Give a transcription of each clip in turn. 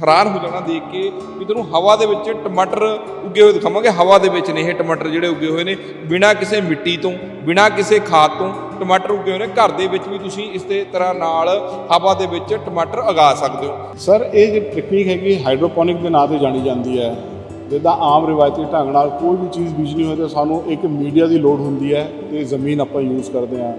ਹੈਰਾਨ ਹੋ ਜਾਣਾ ਦੇਖ ਕੇ ਵੀ ਤੁਹਾਨੂੰ ਹਵਾ ਦੇ ਵਿੱਚ ਟਮਾਟਰ ਉੱਗੇ ਹੋਏ ਦਿਖਾਵਾਂਗੇ। ਹਵਾ ਦੇ ਵਿੱਚ ਨੇ ਇਹ ਟਮਾਟਰ ਜਿਹੜੇ ਉੱਗੇ ਹੋਏ ਨੇ। ਬਿਨਾਂ ਕਿਸੇ ਮਿੱਟੀ ਤੋਂ, ਬਿਨਾਂ ਕਿਸੇ ਖਾਦ ਤੋਂ ਟਮਾਟਰ ਉੱਗੇ ਹੋਏ ਨੇ। ਘਰ ਦੇ ਵਿੱਚ ਵੀ ਤੁਸੀਂ ਇਸ ਦੇ ਤਰ੍ਹਾਂ ਨਾਲ ਹਵਾ ਦੇ ਵਿੱਚ ਟਮਾਟਰ ਉਗਾ ਸਕਦੇ ਹੋ। ਸਰ, ਇਹ ਜਿਹੜੀ ਟੈਕਨੀਕ ਹੈਗੀ ਹਾਈਡਰੋਪੋਨਿਕ ਦੇ ਨਾਂ ਤੇ ਜਾਣੀ ਜਾਂਦੀ ਹੈ। ਜਿੱਦਾਂ ਆਮ ਰਿਵਾਇਤੀ ਢੰਗ ਨਾਲ ਕੋਈ ਵੀ ਚੀਜ਼ ਬੀਜਣੀ ਹੋਵੇ ਤਾਂ ਸਾਨੂੰ ਇੱਕ ਮੀਡੀਆ ਦੀ ਲੋੜ ਹੁੰਦੀ ਹੈ ਤੇ ਜ਼ਮੀਨ ਆਪਾਂ ਯੂਜ਼ ਕਰਦੇ ਹਾਂ।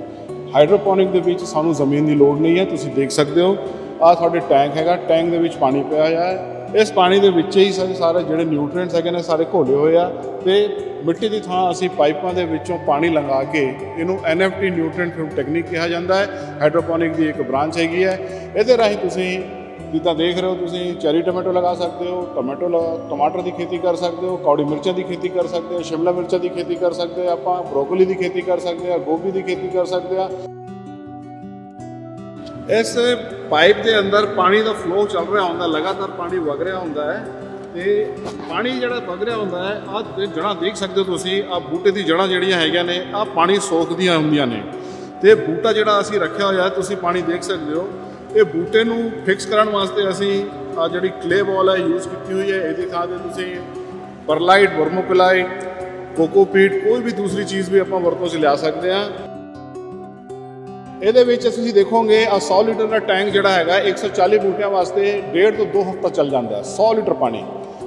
ਹਾਈਡਰੋਪੋਨਿਕ ਦੇ ਵਿੱਚ ਸਾਨੂੰ ਜ਼ਮੀਨ ਦੀ ਲੋੜ ਨਹੀਂ ਹੈ, ਤੁਸੀਂ ਦੇਖ ਸਕਦੇ ਹੋ। ਆਹ ਤੁਹਾਡੇ ਟੈਂਕ ਹੈਗਾ, ਟੈਂਕ ਦੇ ਵਿੱਚ ਪਾਣੀ ਪਿਆ ਹੋਇਆ ਹੈ। ਇਸ ਪਾਣੀ ਦੇ ਵਿੱਚ ਹੀ ਸਾਰੇ ਸਾਰੇ ਜਿਹੜੇ ਨਿਊਟ੍ਰੀਐਂਟਸ ਹੈਗੇ ਨੇ ਸਾਰੇ ਘੋਲੇ ਹੋਏ ਆ ਤੇ ਮਿੱਟੀ ਦੀ ਥਾਂ ਅਸੀਂ ਪਾਈਪਾਂ ਦੇ ਵਿੱਚੋਂ ਪਾਣੀ ਲੰਗਾ ਕੇ ਇਹਨੂੰ NFT ਨਿਊਟ੍ਰੀਐਂਟ ਫਿਲਮ ਟੈਕਨੀਕ ਕਿਹਾ ਜਾਂਦਾ ਹੈ। ਹਾਈਡਰੋਪੋਨਿਕ ਦੀ ਇੱਕ ਬ੍ਰਾਂਚ ਹੈਗੀ ਹੈ। ਇਹਦੇ ਰਾਹੀਂ ਤੁਸੀਂ ਜਿੱਦਾਂ ਦੇਖ ਰਹੇ ਹੋ, ਤੁਸੀਂ ਚੈਰੀ ਟੋਮੈਟੋ ਲਗਾ ਸਕਦੇ ਹੋ, ਟੋਮੈਟੋ ਲਗਾ ਟਮਾਟਰ ਦੀ ਖੇਤੀ ਕਰ ਸਕਦੇ ਹੋ, ਕੌੜੀ ਮਿਰਚਾਂ ਦੀ ਖੇਤੀ ਕਰ ਸਕਦੇ ਹੋ, ਸ਼ਿਮਲਾ ਮਿਰਚਾਂ ਦੀ ਖੇਤੀ ਕਰ ਸਕਦੇ ਹੋ, ਆਪਾਂ ਬਰੋਕਲੀ ਦੀ ਖੇਤੀ ਕਰ ਸਕਦੇ ਹਾਂ, ਗੋਭੀ ਦੀ ਖੇਤੀ ਕਰ ਸਕਦੇ ਹਾਂ। ਇਸ ਪਾਈਪ ਦੇ ਅੰਦਰ ਪਾਣੀ ਦਾ ਫਲੋ ਚੱਲ ਰਿਹਾ ਹੁੰਦਾ, ਲਗਾਤਾਰ ਪਾਣੀ ਵਗ ਰਿਹਾ ਹੁੰਦਾ ਹੈ। ਤੇ ਪਾਣੀ ਜਿਹੜਾ ਵਗ ਰਿਹਾ ਹੁੰਦਾ ਹੈ, ਆਹ ਜੜਾਂ ਦੇਖ ਸਕਦੇ ਹੋ ਤੁਸੀਂ, ਆਹ ਬੂਟੇ ਦੀ ਜੜਾਂ ਜਿਹੜੀਆਂ ਹੈਗੀਆਂ ਨੇ, ਆਹ ਪਾਣੀ ਸੋਖਦੀਆਂ ਹੁੰਦੀਆਂ ਨੇ। ਤੇ ਬੂਟਾ ਜਿਹੜਾ ਅਸੀਂ ਰੱਖਿਆ ਹੋਇਆ ਹੈ, ਤੁਸੀਂ ਪਾਣੀ ਦੇਖ ਸਕਦੇ ਹੋ। ਇਹ ਬੂਟੇ ਨੂੰ ਫਿਕਸ ਕਰਨ ਵਾਸਤੇ ਅਸੀਂ ਆ ਜਿਹੜੀ ਕਲੇ ਬਾਲ ਹੈ ਯੂਜ਼ ਕੀਤੀ ਹੋਈ ਹੈ। ਇਹਦੀ ਥਾਂ ਤੇ ਤੁਸੀਂ। ਪਰਲਾਈਟ ਵਰਮੋਕਲਾਈਟ ਕੋਕੋਪੀਟ ਕੋਈ ਵੀ ਦੂਸਰੀ ਚੀਜ਼ ਵੀ ਆਪਾਂ ਵਰਤੋਂ 'ਚ ਲਿਆ ਸਕਦੇ ਹਾਂ। ਇਹਦੇ ਵਿੱਚ ਤੁਸੀਂ ਦੇਖੋਗੇ ਆ 100 ਲੀਟਰ ਦਾ ਟੈਂਕ ਜਿਹੜਾ ਹੈਗਾ 140 ਬੂਟਿਆਂ ਵਾਸਤੇ ਡੇਢ ਤੋਂ 2 ਹਫ਼ਤਾ ਚੱਲ ਜਾਂਦਾ ਹੈ 100 ਲੀਟਰ ਪਾਣੀ।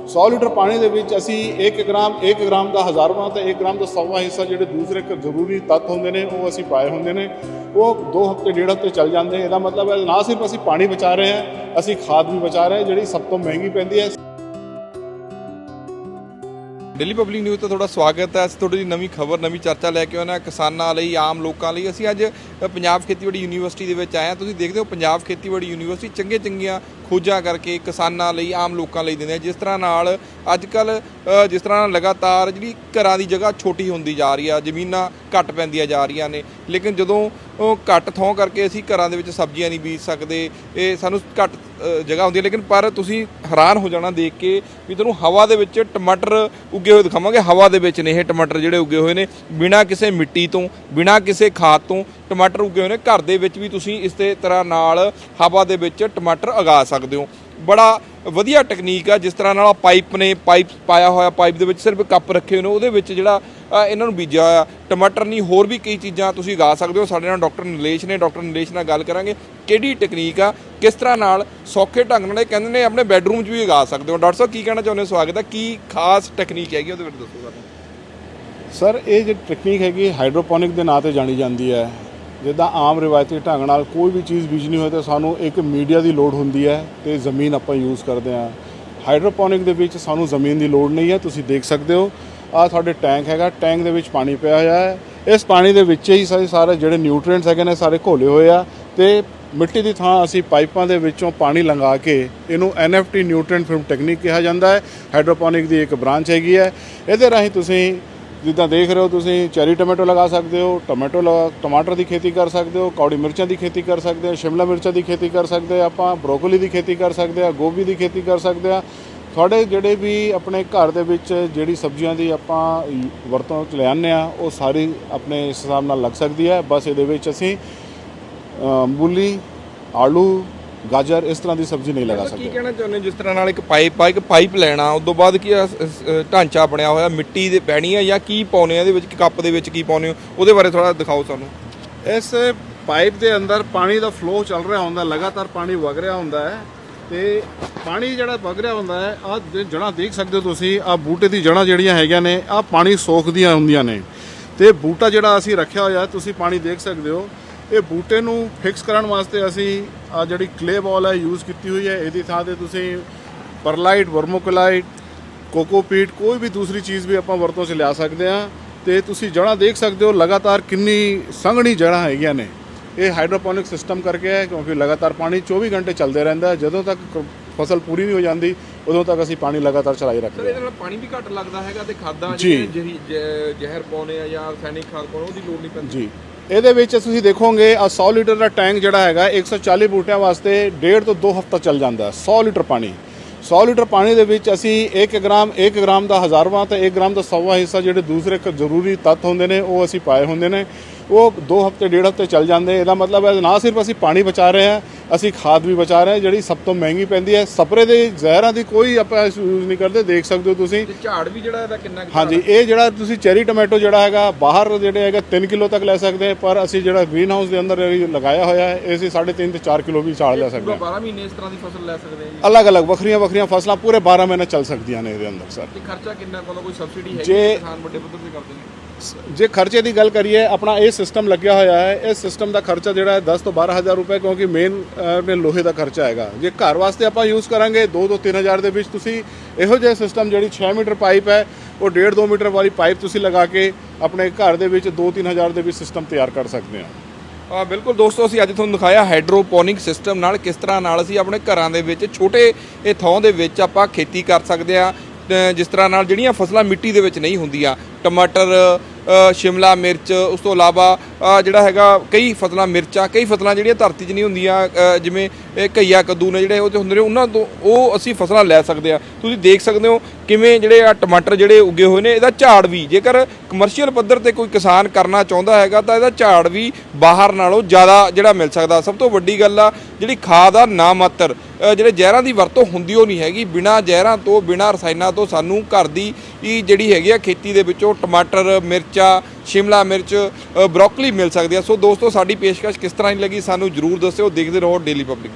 100 ਲੀਟਰ ਪਾਣੀ ਦੇ ਵਿੱਚ ਅਸੀਂ 1 ਗ੍ਰਾਮ 1 ਗ੍ਰਾਮ ਦਾ ਹਜ਼ਾਰਵਾਂ ਤੇ 1 ਗ੍ਰਾਮ ਦਾ ਸੌਵਾਂ ਹਿੱਸਾ ਜਿਹੜੇ ਦੂਸਰੇ ਜ਼ਰੂਰੀ ਤੱਤ ਹੁੰਦੇ ਨੇ, ਉਹ ਅਸੀਂ ਪਾਏ ਹੁੰਦੇ ਨੇ। ਉਹ 2 ਹਫ਼ਤੇ, ਡੇਢ ਹਫ਼ਤੇ ਚੱਲ ਜਾਂਦੇ ਇਹਦਾ ਮਤਲਬ ਹੈ ਨਾ ਸਿਰਫ ਅਸੀਂ ਪਾਣੀ ਬਚਾ ਰਹੇ ਹਾਂ, ਅਸੀਂ ਖਾਦ ਵੀ ਬਚਾ ਰਹੇ ਹਾਂ, ਜਿਹੜੀ ਸਭ ਤੋਂ ਮਹਿੰਗੀ ਪੈਂਦੀ ਹੈ। ਡੇਲੀ ਪਬਲਿਕ ਨਿਊਜ਼ ਤੋਂ ਤੁਹਾਡਾ ਸਵਾਗਤ ਹੈ। ਅਸੀਂ ਤੁਹਾਡੀ ਲਈ ਨਵੀਂ ਖਬਰ, ਨਵੀਂ ਚਰਚਾ ਲੈ ਕੇ ਆਉਣਾ ਕਿਸਾਨਾਂ ਲਈ, ਆਮ ਲੋਕਾਂ ਲਈ। ਅਸੀਂ ਅੱਜ ਪੰਜਾਬ ਖੇਤੀਬਾੜੀ ਯੂਨੀਵਰਸਿਟੀ ਦੇ ਵਿੱਚ ਆਏ ਹਾਂ। ਤੁਸੀਂ ਦੇਖਦੇ ਹੋ ਪੰਜਾਬ ਖੇਤੀਬਾੜੀ ਯੂਨੀਵਰਸਿਟੀ ਚੰਗੇ ਚੰਗੀਆਂ ਖੋਜਾਂ ਕਰਕੇ ਕਿਸਾਨਾਂ ਲਈ, ਆਮ ਲੋਕਾਂ ਲਈ ਦਿੰਦੇ ਆ। ਜਿਸ ਤਰ੍ਹਾਂ ਨਾਲ ਅੱਜ ਕੱਲ ਜਿਸ ਤਰ੍ਹਾਂ ਨਾਲ ਲਗਾਤਾਰ ਜਿਹੜੀ ਘਰਾਂ ਦੀ ਜਗ੍ਹਾ ਛੋਟੀ ਹੁੰਦੀ ਜਾ ਰਹੀ ਆ, ਜ਼ਮੀਨਾਂ ਘੱਟ ਪੈਂਦੀਆਂ ਜਾ ਰਹੀਆਂ ਨੇ। ਲੇਕਿਨ ਜਦੋਂ ਘੱਟ ਥੋਂ ਕਰਕੇ ਅਸੀਂ ਘਰਾਂ ਦੇ ਵਿੱਚ ਸਬਜ਼ੀਆਂ ਨਹੀਂ ਬੀਜ ਸਕਦੇ, ਇਹ ਸਾਨੂੰ ਘੱਟ ਜਗ੍ਹਾ ਹੁੰਦੀ ਹੈ, ਲੇਕਿਨ ਪਰ ਤੁਸੀਂ ਹੈਰਾਨ ਹੋ ਜਾਣਾ ਦੇਖ ਕੇ ਵੀ ਤੁਹਾਨੂੰ ਹਵਾ ਦੇ ਵਿੱਚ ਟਮਾਟਰ ਉੱਗੇ ਹੋਏ ਦਿਖਾਵਾਂਗੇ। ਹਵਾ ਦੇ ਵਿੱਚ ਨੇ ਇਹ ਟਮਾਟਰ ਜਿਹੜੇ ਉੱਗੇ ਹੋਏ ਨੇ। ਬਿਨਾਂ ਕਿਸੇ ਮਿੱਟੀ ਤੋਂ, ਬਿਨਾਂ ਕਿਸੇ ਖਾਦ ਤੋਂ ਟਮਾਟਰ ਉੱਗੇ ਹੋਏ ਨੇ। ਘਰ ਦੇ ਵਿੱਚ ਵੀ ਤੁਸੀਂ ਇਸ ਦੇ ਤਰ੍ਹਾਂ ਨਾਲ ਹਵਾ ਦੇ ਵਿੱਚ ਟਮਾਟਰ ਉਗਾ ਸਕਦੇ ਹੋ। ਬੜਾ ਵਧੀਆ ਟੈਕਨੀਕ ਆ, ਜਿਸ ਤਰ੍ਹਾਂ ਨਾਲ ਪਾਈਪ ਨੇ ਪਾਈਪ ਪਾਇਆ ਹੋਇਆ ਪਾਈਪ ਦੇ ਵਿੱਚ ਸਿਰਫ ਕੱਪ ਰੱਖੇ ਹੋਏ ਨੇ, ਉਹਦੇ ਵਿੱਚ ਜਿਹੜਾ ਇਹਨਾਂ ਨੂੰ ਬੀਜਿਆ ਹੋਇਆ। ਟਮਾਟਰ ਨਹੀਂ, ਹੋਰ ਵੀ ਕਈ ਚੀਜ਼ਾਂ ਤੁਸੀਂ ਗਾ ਸਕਦੇ ਹੋ। ਸਾਡੇ ਨਾਲ ਡਾਕਟਰ ਨਿਲੇਸ਼ ਨੇ ਡਾਕਟਰ ਨਿਲੇਸ਼ ਨਾਲ ਗੱਲ ਕਰਾਂਗੇ, ਕਿਹੜੀ ਟੈਕਨੀਕ ਆ, ਕਿਸ ਤਰ੍ਹਾਂ ਨਾਲ ਸੌਖੇ ਢੰਗ ਨਾਲ ਇਹ ਕਹਿੰਦੇ ਨੇ, ਆਪਣੇ ਬੈੱਡਰੂਮ 'ਚ ਵੀ ਗਾ ਸਕਦੇ ਹੋ। ਡਾਕਟਰ ਸਾਹਿਬ, ਕੀ ਕਹਿਣਾ ਚਾਹੁੰਦੇ ਹੋ? ਸਵਾਗਤ ਹੈ ਕੀ ਖਾਸ ਟੈਕਨੀਕ ਹੈਗੀ ਉਹਦੇ ਬਾਰੇ ਦੱਸੋ ਸਾਨੂੰ। ਸਰ, ਇਹ ਜਿਹੜੀ ਟੈਕਨੀਕ ਹੈਗੀ ਹਾਈਡਰੋਪੋਨਿਕ ਦੇ ਨਾਂ ਤੇ ਜਾਣੀ ਜਾਂਦੀ ਹੈ। ਜਿੱਦਾਂ ਆਮ ਰਿਵਾਇਤੀ ਢੰਗ ਨਾਲ ਕੋਈ ਵੀ ਚੀਜ਼ ਬੀਜਣੀ ਹੋਵੇ ਤਾਂ ਸਾਨੂੰ ਇੱਕ ਮੀਡੀਆ ਦੀ ਲੋੜ ਹੁੰਦੀ ਹੈ ਤੇ ਜ਼ਮੀਨ ਆਪਾਂ ਯੂਜ਼ ਕਰਦੇ ਹਾਂ। ਹਾਈਡਰੋਪੋਨਿਕ ਦੇ ਵਿੱਚ ਸਾਨੂੰ ਜ਼ਮੀਨ ਦੀ ਲੋੜ ਨਹੀਂ ਹੈ, ਤੁਸੀਂ ਦੇਖ ਸਕਦੇ ਹੋ। ਆਹ ਤੁਹਾਡੇ ਟੈਂਕ ਹੈਗਾ, ਟੈਂਕ ਦੇ ਵਿੱਚ ਪਾਣੀ ਪਿਆ ਹੋਇਆ ਹੈ। ਇਸ ਪਾਣੀ ਦੇ ਵਿੱਚ ਹੀ ਸਾਰੇ ਸਾਰੇ ਜਿਹੜੇ ਨਿਊਟ੍ਰੀਐਂਟਸ ਹੈਗੇ ਨੇ, ਸਾਰੇ ਘੋਲੇ ਹੋਏ ਆ ਤੇ ਮਿੱਟੀ ਦੀ ਥਾਂ ਅਸੀਂ ਪਾਈਪਾਂ ਦੇ ਵਿੱਚੋਂ ਪਾਣੀ ਲੰਗਾ ਕੇ ਇਹਨੂੰ NFT ਨਿਊਟ੍ਰੀਐਂਟ ਫਿਲਮ ਟੈਕਨੀਕ ਕਿਹਾ ਜਾਂਦਾ ਹੈ। ਹਾਈਡਰੋਪੋਨਿਕ ਦੀ ਇੱਕ ਬ੍ਰਾਂਚ ਹੈਗੀ ਹੈ। ਇਹਦੇ ਰਾਹੀਂ ਤੁਸੀਂ ਜਿੱਦਾਂ ਦੇਖ ਰਹੇ ਹੋ ਤੁਸੀਂ, ਚੈਰੀ ਟੋਮੈਟੋ ਲਗਾ ਸਕਦੇ ਹੋ, ਟੋਮੈਟੋ ਲਗਾ ਟਮਾਟਰ ਦੀ ਖੇਤੀ ਕਰ ਸਕਦੇ ਹੋ, ਕੌੜੀ ਮਿਰਚਾਂ ਦੀ ਖੇਤੀ ਕਰ ਸਕਦੇ ਹੋ, ਸ਼ਿਮਲਾ ਮਿਰਚਾਂ ਦੀ ਖੇਤੀ ਕਰ ਸਕਦੇ ਹਾਂ ਆਪਾਂ, ਬਰੋਕਲੀ ਦੀ ਖੇਤੀ ਕਰ ਸਕਦੇ ਹਾਂ, ਗੋਭੀ ਦੀ ਖੇਤੀ ਕਰ ਸਕਦੇ ਹਾਂ। ਤੁਹਾਡੇ ਜਿਹੜੇ ਵੀ ਆਪਣੇ ਘਰ ਦੇ ਵਿੱਚ ਜਿਹੜੀ ਸਬਜ਼ੀਆਂ ਦੀ ਆਪਾਂ ਵਰਤੋਂ ਚ ਲਿਆਉਂਦੇ ਆ ਉਹ ਸਾਰੀ ਆਪਣੇ ਇਸ ਹਿਸਾਬ ਨਾਲ ਲੱਗ ਸਕਦੀ ਹੈ। ਬਸ ਇਹਦੇ ਵਿੱਚ ਅਸੀਂ ਮੂਲੀ, ਆਲੂ ਗਾਜਰ ਇਸ ਤਰ੍ਹਾਂ ਦੀ ਸਬਜ਼ੀ ਨਹੀਂ ਲਗਾ ਕੀ ਸਕਦੇ ਕਹਿਣਾ ਚਾਹੁੰਦੇ ਹੋ? ਜਿਸ ਤਰ੍ਹਾਂ ਨਾਲ ਇੱਕ ਪਾਈਪ ਆ ਇੱਕ ਪਾਈਪ ਲੈਣਾ ਉਸ ਤੋਂ ਬਾਅਦ ਕੀ ਆ, ਸ- ਸ- ਢਾਂਚਾ ਬਣਿਆ ਹੋਇਆ ਮਿੱਟੀ ਦੇ ਪੈਣੀ ਆ ਜਾਂ ਕੀ ਪਾਉਨੇ ਆ ਇਹਦੇ ਵਿੱਚ ਕੱਪ ਦੇ ਵਿੱਚ ਕੀ ਪਾਉਨੇ ਹੋ ਉਹਦੇ ਬਾਰੇ ਥੋੜਾ ਦਿਖਾਓ ਸਾਨੂੰ ਇਸ ਪਾਈਪ ਦੇ ਅੰਦਰ ਪਾਣੀ ਦਾ ਫਲੋ ਚੱਲ ਰਿਹਾ ਹੁੰਦਾ ਲਗਾਤਾਰ ਪਾਣੀ ਵਗ ਰਿਹਾ ਹੁੰਦਾ ਹੈ ਤੇ ਪਾਣੀ ਜਿਹੜਾ ਵਗ ਰਿਹਾ ਹੁੰਦਾ ਹੈ ਆਹ ਜੜਾਂ ਦੇਖ ਸਕਦੇ ਹੋ ਤੁਸੀਂ ਆਹ ਬੂਟੇ ਦੀ ਜੜਾਂ ਜਿਹੜੀਆਂ ਹੈਗੀਆਂ ਨੇ ਆਹ ਪਾਣੀ ਸੋਖਦੀਆਂ ਹੁੰਦੀਆਂ ਨੇ ਤੇ ਬੂਟਾ ਜਿਹੜਾ ਅਸੀਂ ਰੱਖਿਆ ਹੋਇਆ ਤੁਸੀਂ ਪਾਣੀ ਦੇਖ ਸਕਦੇ ਹੋ ਇਹ ਬੂਟੇ ਨੂੰ ਫਿਕਸ ਕਰਨ ਵਾਸਤੇ ਅਸੀਂ ਆ ਜਿਹੜੀ ਕਲੇ ਬਾਲ ਹੈ ਯੂਜ਼ ਕੀਤੀ ਹੋਈ ਹੈ। ਇਹਦੀ ਥਾਂ ਤੇ ਤੁਸੀਂ ਪਰਲਾਈਟ ਵਰਮੋਕਲਾਈਟ ਕੋਕੋਪੀਟ ਕੋਈ ਵੀ ਦੂਸਰੀ ਚੀਜ਼ ਵੀ ਆਪਾਂ ਵਰਤੋਂ 'ਚ ਲਿਆ ਸਕਦੇ ਹਾਂ। ਤੇ ਤੁਸੀਂ ਜੜ੍ਹਾਂ ਦੇਖ ਸਕਦੇ ਹੋ ਲਗਾਤਾਰ ਕਿੰਨੀ ਸੰਘਣੀ ਜੜ੍ਹਾਂ ਹੈਗੀਆਂ ਨੇ। ਇਹ ਹਾਈਡਰੋਪੋਨਿਕ ਸਿਸਟਮ ਕਰਕੇ ਹੈ ਕਿਉਂਕਿ ਲਗਾਤਾਰ ਪਾਣੀ 24 ਘੰਟੇ ਚੱਲਦੇ ਰਹਿੰਦਾ ਜਦੋਂ ਤੱਕ ਫਸਲ ਪੂਰੀ ਨਹੀਂ ਹੋ ਜਾਂਦੀ ਉਦੋਂ ਤੱਕ ਅਸੀਂ ਪਾਣੀ ਲਗਾਤਾਰ ਚਲਾਈ ਰੱਖਦੇ ਇਹਦੇ ਹਾਂ। ਨਾਲ ਪਾਣੀ ਵੀ ਘੱਟ ਲੱਗਦਾ ਹੈਗਾ ਤੇ ਖਾਦਾਂ ਜੀ। ਜਿਹੜੀਆਂ ਜ਼ਹਿਰੀ- ਜ਼ਹਿ- ਜ਼ਹਿਰ ਪਾਉਨੇ ਆ ਜਾਂ ਰਸਾਇਣਿਕ ਖਾਦ ਪਾਉਨੇ ਉਹਦੀ ਲੋੜ ਨਹੀਂ ਪੈਂਦੀ। ਜੀ। ਇਹਦੇ ਵਿੱਚ ਤੁਸੀਂ ਦੇਖੋਗੇ ਆ 100 ਲੀਟਰ ਦਾ ਟੈਂਕ ਜਿਹੜਾ ਹੈਗਾ 140 ਬੂਟਿਆਂ ਵਾਸਤੇ ਡੇਢ ਤੋਂ 2 ਹਫ਼ਤਾ ਚੱਲ ਜਾਂਦਾ ਹੈ 100 ਲੀਟਰ ਪਾਣੀ। 100 ਲੀਟਰ ਪਾਣੀ ਦੇ ਵਿੱਚ ਅਸੀਂ 1 ਗ੍ਰਾਮ 1 ਗ੍ਰਾਮ ਦਾ ਹਜ਼ਾਰਵਾਂ ਤੇ 1 ਗ੍ਰਾਮ ਦਾ ਸੌਵਾਂ ਹਿੱਸਾ ਜਿਹੜੇ ਦੂਸਰੇ ਜ਼ਰੂਰੀ ਤੱਤ ਹੁੰਦੇ ਨੇ, ਉਹ ਅਸੀਂ ਪਾਏ ਹੁੰਦੇ ਨੇ। ਉਹ 2 ਹਫ਼ਤੇ ਡੇਢ ਹਫ਼ਤੇ ਚੱਲ ਜਾਂਦੇ ਇਹਦਾ ਮਤਲਬ ਹੈ ਨਾ ਸਿਰਫ ਅਸੀਂ ਪਾਣੀ ਬਚਾ ਰਹੇ ਹਾਂ ਅਸੀਂ ਖਾਦ ਵੀ ਬਚਾ ਰਹੇ ਹਾਂ ਜਿਹੜੀ ਸਭ ਤੋਂ ਮਹਿੰਗੀ ਪੈਂਦੀ ਹੈ। ਸਪਰੇ ਦੇ ਜ਼ਹਿਰਾਂ ਦੀ ਕੋਈ ਆਪਾਂ ਯੂਜ਼ ਨਹੀਂ ਕਰਦੇ ਦੇਖ ਸਕਦੇ ਹੋ ਤੁਸੀਂ। ਝਾੜ ਵੀ ਜਿਹੜਾ ਇਹਦਾ ਕਿੰਨਾ ਹਾਂਜੀ ਇਹ ਜਿਹੜਾ ਤੁਸੀਂ ਚੈਰੀ ਟੋਮੈਟੋ ਜਿਹੜਾ ਹੈਗਾ ਬਾਹਰ ਜਿਹੜੇ ਹੈਗਾ 3 ਕਿਲੋ ਤੱਕ ਲੈ ਸਕਦੇ ਹਾਂ ਪਰ ਅਸੀਂ ਜਿਹੜਾ ਗ੍ਰੀਨ ਹਾਊਸ ਦੇ ਅੰਦਰ ਲਗਾਇਆ ਹੋਇਆ ਹੈ ਇਹ ਅਸੀਂ 3.5 ਤੇ 4 ਕਿਲੋ ਵੀ ਝਾੜ ਲੈ ਸਕਦੇ ਹਾਂ। 12 ਮਹੀਨੇ ਇਸ ਤਰ੍ਹਾਂ ਦੀ ਫਸਲ ਲੈ ਸਕਦੇ ਜੀ? ਅਲੱਗ-ਅਲੱਗ ਵੱਖਰੀਆਂ ਵੱਖਰੀਆਂ ਫਸਲਾਂ ਪੂਰੇ 12 ਮਹੀਨੇ ਚੱਲ ਸਕਦੀਆਂ ਨੇ ਇਹਦੇ ਅੰਦਰ ਸਰ। ਤੇ ਖਰਚਾ ਕਿੰਨਾ ਕੋਲ ਕੋਈ ਸਬਸਿਡੀ ਹੈ ਕਿਸਾਨ ਵੱਡੇ ਪੱਧਰ ਤੇ ਕਰਦੇ ਨੇ? ਜੇ ਖਰਚੇ ਦੀ ਗੱਲ ਕਰੀਏ, ਆਪਣਾ ਇਹ ਸਿਸਟਮ ਲੱਗਿਆ ਹੋਇਆ ਹੈ, ਇਸ ਸਿਸਟਮ ਦਾ ਖਰਚਾ ਜਿਹੜਾ ਹੈ 10 ਤੋਂ 12000 ਰੁਪਏ, ਕਿਉਂਕਿ ਮੇਨ ਆਪਣੇ ਲੋਹੇ ਦਾ ਖਰਚਾ ਹੈਗਾ। ਜੇ ਘਰ ਵਾਸਤੇ ਆਪਾਂ ਯੂਜ਼ ਕਰਾਂਗੇ 2 ਤੋਂ 3000 ਦੇ ਵਿੱਚ ਤੁਸੀਂ ਇਹੋ ਜਿਹਾ ਸਿਸਟਮ ਜਿਹੜੀ 6 ਮੀਟਰ ਪਾਈਪ ਹੈ, ਉਹ 1.5 2 ਮੀਟਰ ਵਾਲੀ ਪਾਈਪ ਤੁਸੀਂ ਲਗਾ ਕੇ ਆਪਣੇ ਘਰ ਦੇ ਵਿੱਚ 2-3000 ਦੇ ਵਿੱਚ ਸਿਸਟਮ ਤਿਆਰ ਕਰ ਸਕਦੇ ਹੋ। ਆ, ਬਿਲਕੁਲ ਦੋਸਤੋ, ਅਸੀਂ ਅੱਜ ਤੁਹਾਨੂੰ ਦਿਖਾਇਆ ਹਾਈਡਰੋਪੋਨਿਕ ਸਿਸਟਮ ਨਾਲ ਕਿਸ ਤਰ੍ਹਾਂ ਨਾਲ ਅਸੀਂ ਆਪਣੇ ਘਰਾਂ ਦੇ ਵਿੱਚ ਛੋਟੇ ਇਹ ਥਾਂ ਦੇ ਵਿੱਚ ਆਪਾਂ ਖੇਤੀ ਕਰ ਸਕਦੇ ਆ ਜਿਸ ਤਰ੍ਹਾਂ ਨਾਲ ਜਿਹੜੀਆਂ ਫਸਲਾਂ ਮਿੱਟੀ ਦੇ ਵਿੱਚ ਨਹੀਂ ਹੁੰਦੀਆਂ, ਟਮਾਟਰ ਸ਼ਿਮਲਾ ਮਿਰਚ, ਉਸ ਤੋਂ ਇਲਾਵਾ ਜਿਹੜਾ ਹੈਗਾ ਕਈ ਫਸਲਾਂ ਮਿਰਚਾਂ, ਕਈ ਫਸਲਾਂ ਜਿਹੜੀਆਂ ਧਰਤੀ 'ਚ ਨਹੀਂ ਹੁੰਦੀਆਂ ਜਿਵੇਂ ਇਹ ਘਈਆ ਕੱਦੂ ਨੇ ਜਿਹੜੇ ਉਹ ਤੇ ਹੁੰਦੇ ਨੇ, ਉਹਨਾਂ ਤੋਂ ਉਹ ਅਸੀਂ ਫਸਲਾਂ ਲੈ ਸਕਦੇ ਆ ਤੁਸੀਂ ਦੇਖ ਸਕਦੇ ਹੋ ਕਿਵੇਂ ਜਿਹੜੇ ਆ ਟਮਾਟਰ ਜਿਹੜੇ ਉੱਗੇ ਹੋਏ ਨੇ, ਇਹਦਾ ਝਾੜ ਵੀ, ਜੇਕਰ ਕਮਰਸ਼ੀਅਲ ਪੱਧਰ ਤੇ ਕੋਈ ਕਿਸਾਨ ਕਰਨਾ ਚਾਹੁੰਦਾ ਹੈਗਾ, ਤਾਂ ਇਹਦਾ ਝਾੜ ਵੀ ਬਾਹਰ ਨਾਲੋਂ ਜ਼ਿਆਦਾ ਜਿਹੜਾ ਮਿਲ ਸਕਦਾ। ਸਭ ਤੋਂ ਵੱਡੀ ਗੱਲ ਆ, ਜਿਹੜੀ ਖਾਦ ਆ, ਨਾ ਮਾਤਰ। ਜਿਹੜੇ ਜ਼ਹਿਰਾਂ ਦੀ ਵਰਤੋਂ ਹੁੰਦੀ ਉਹ ਨਹੀਂ ਹੈਗੀ। ਬਿਨਾਂ ਜ਼ਹਿਰਾਂ ਤੋਂ ਬਿਨਾਂ ਰਸਾਇਣਾਂ ਤੋਂ ਸਾਨੂੰ ਘਰ ਦੀ ਹੀ ਜਿਹੜੀ ਹੈਗੀ ਆ ਖੇਤੀ ਦੇ ਵਿੱਚੋਂ ਟਮਾਟਰ ਮਿਰਚਾਂ ਸ਼ਿਮਲਾ ਮਿਰਚ ਅ, ਬਰੋਕਲੀ ਮਿਲ ਸਕਦੀ ਆ। ਸੋ ਦੋਸਤੋ ਸਾਡੀ ਪੇਸ਼ਕਸ਼ ਕਿਸ ਤਰ੍ਹਾਂ ਦੀ ਲੱਗੀ ਸਾਨੂੰ ਜਰੂਰ ਦੱਸਿਓ। ਦੇਖਦੇ ਰਹੋ ਡੇਲੀ ਪਬਲਿਕ